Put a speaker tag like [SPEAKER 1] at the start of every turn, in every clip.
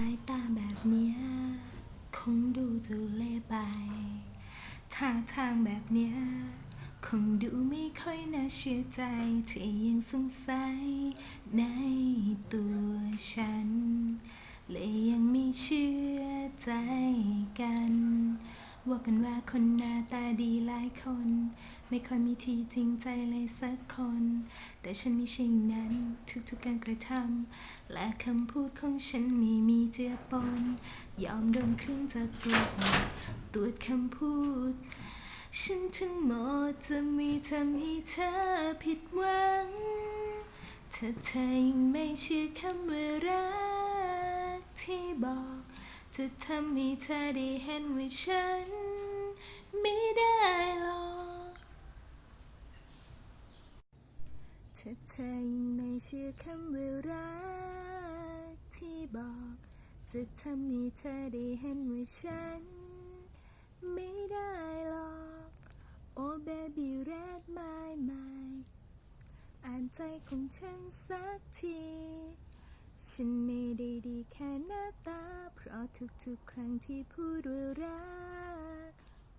[SPEAKER 1] ายตาแบบเนี้ยคงดูจะเล่ไปท่าทางแบบเนี้ยคงดูไม่ค่อยน่าเชื่อใจที่ยังสงสัยในตัวฉันและยังไม่เชื่อใจกัน ว่ากันว่าคนหน้าตาดีหลายคน ไม่ค่อยมีทีจริงใจเลยสักคน แต่ฉันไม่ใช่นั้นทุกๆการกระทำและคำพูดของฉันไม่มีเจือปนยอมโดนเครื่องจักรกหกตรวจคำพูด ฉันทั้งหมดจะม่ทำให้เธอผิดหวังถ้าเธอยังไม่เชื่อคำว่ารักที่บอก จะทำให้เธอได้เห็นว่าฉัน ไม่ได้หรอกถ้าเธอยังไม่เชื่อคำว่ารักที่บอก จะทำให้เธอได้เห็นว่าฉัน ไม่ได้หรอกโอ้ baby read my mind อ่านใจของฉันสักที ฉันไม่ได้ดีแค่หน้าตา ราะทุกๆครั้งที่พูดว่ารัก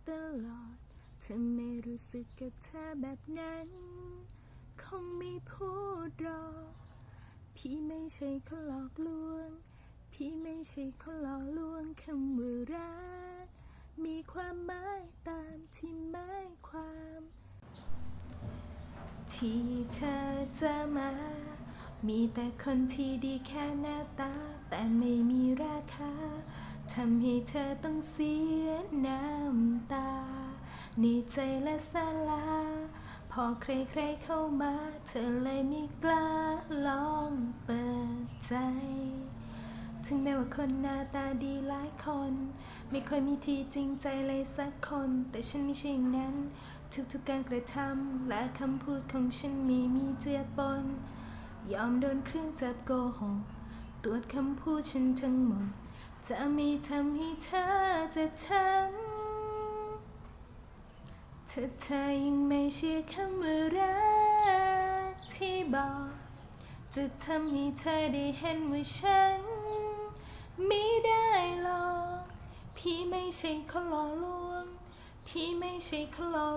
[SPEAKER 1] ตลอดเธอไม่รู้สึกกับเธอแบบนั้น คงไม่พูดหรอกพี่ไม่ใช่คนหลอกลวง พี่ไม่ใช่คนหลอกลวงคำว่ารัก มีความหมายตามที่หมายความ ที่เธอจะมา มีแต่คนที่ดีแค่หน้าตา แต่ไม่มีราคาทำให้เธอต้องเสียน้ำตา ในใจและสาลา พอใครๆเข้ามา เธอเลยไม่กล้าลองเปิดใจ ถึงแม้ว่าคนหน้าตาดีหลายคน ไม่ค่อยมีทีจริงใจเลยสักคน แต่ฉันไม่ใช่อย่างนั้น ทุกๆการกระทำและคำพูดของฉันมีมีเจือปน ยอมโดนเครื่องจับโกหกตรวจคำพูดฉันทั้งหมด จะไม่ทำให้เธอเจ็บช้ำถ้าเธอยังไม่เชื่อคำว่ารักที่บอก จะทำให้เธอได้เห็นว่าฉัน ไม่ได้หรอก พี่ไม่ใช่คนหล่อลวง พี่ไม่ใช่คนหล่อ